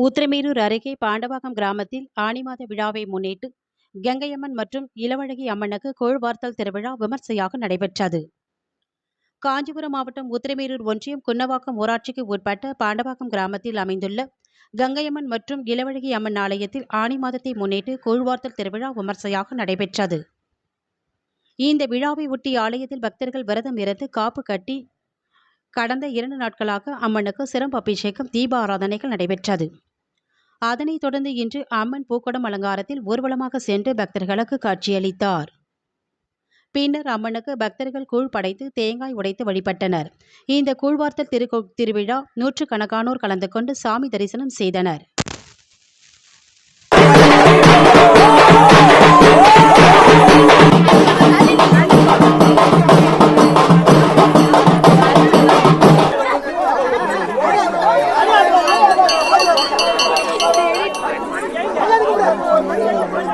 ஊத்திரமேரூர் அருகே பாண்டவாக்கம் கிராமத்தில் ஆணிமாத விழாவை முன்னிட்டு கங்கையம்மன் மற்றும் இளவழகி அம்மனுக்கு கோழ்வார்த்தல் திருவிழா விமர்சையாக நடைபெற்றது. காஞ்சிபுரம் மாவட்டம் உத்திரமேரூர் ஒன்றியம் குன்னவாக்கம் ஊராட்சிக்கு உட்பட்ட பாண்டவாக்கம் கிராமத்தில் அமைந்துள்ள கங்கையம்மன் மற்றும் இளவழகி அம்மன் ஆலயத்தில் ஆனி மாதத்தை முன்னிட்டு கூழ்வார்த்தல் திருவிழா விமர்சையாக நடைபெற்றது. இந்த விழாவை ஒட்டி ஆலயத்தில் பக்தர்கள் விரதம் இருந்து காப்பு கட்டி கடந்த இரண்டு நாட்களாக அம்மனுக்கு சிறப்பு அபிஷேகம் தீபாராதனைகள் நடைபெற்றது. அதனைத் தொடர்ந்து இன்று அம்மன் பூக்கடம் அலங்காரத்தில் ஊர்வலமாக சென்று பக்தர்களுக்கு காட்சியளித்தார். பின்னர் அம்மனுக்கு பக்தர்கள் கூழ் படைத்து தேங்காய் உடைத்து வழிபட்டனர். இந்த கூழ்வார்த்தல் திரு திருவிழா நூற்றுக்கணக்கானோர் கலந்து கொண்டு சாமி தரிசனம் செய்தனர்.